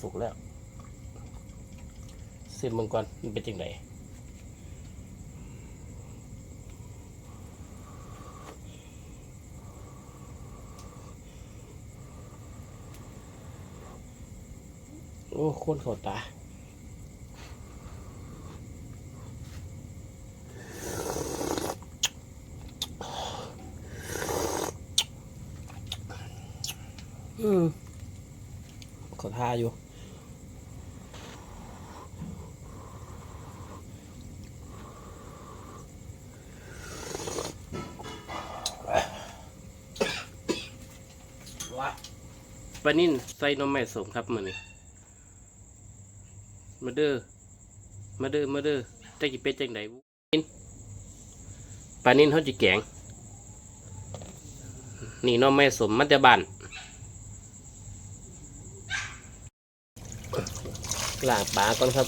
สุกแล้วซิมมังก่อนมันเป็นจังไดโอ้คนเขาตาอืมขอทาอยู่ วะปลานิ่นใส่นมแม่สมครับมือนี้มาเด้อมาเด้อมาเด้อจะกิเป็ดจังไดบุนิ่นปลานิ่นเขาจะแกง นี่น้องแม่สมมันจะบานล้างปลาก่อนครับ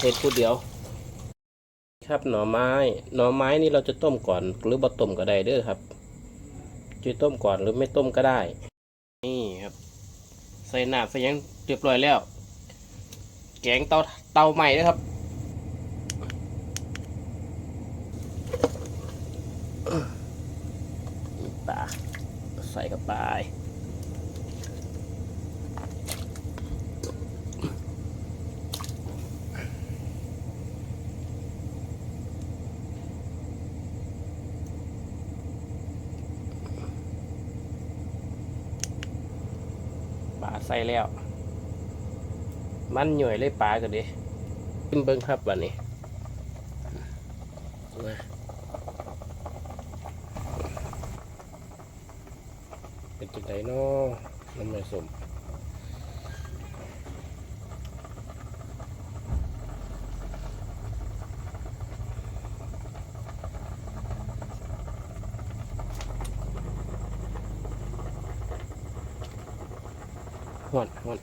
เห็ดผู้เดียว ครับหน่อไม้ หน่อไม้นี่เราจะต้มก่อน หรือบ่ต้มก็ได้เด้อครับ จะต้มก่อนหรือไม่ต้มก็ได้ นี่ครับ ใส่น้ำใส่ยังเรียบร้อยแล้ว แกงเตาเตาใหม่นะครับปลาใส่เข้าไป ปลาใส่แล้ว มันหน่วยเลยปลากันดิขึ้นเบิ้งครับวันนี้มาเป็นจุดไดเนาะน้ำมันสม หอนหอน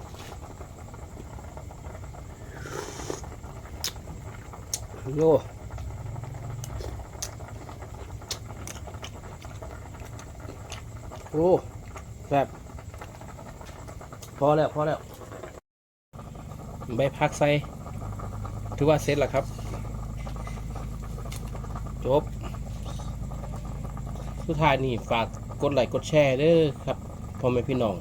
โย่โอ้แบบพอแล้วพอแล้วใบพักใส่ถือว่าเสร็จแล้วครับ จบ สุดท้ายนี่ฝากกดไลค์กดแชร์เด้อครับพ่อแม่พี่น้อง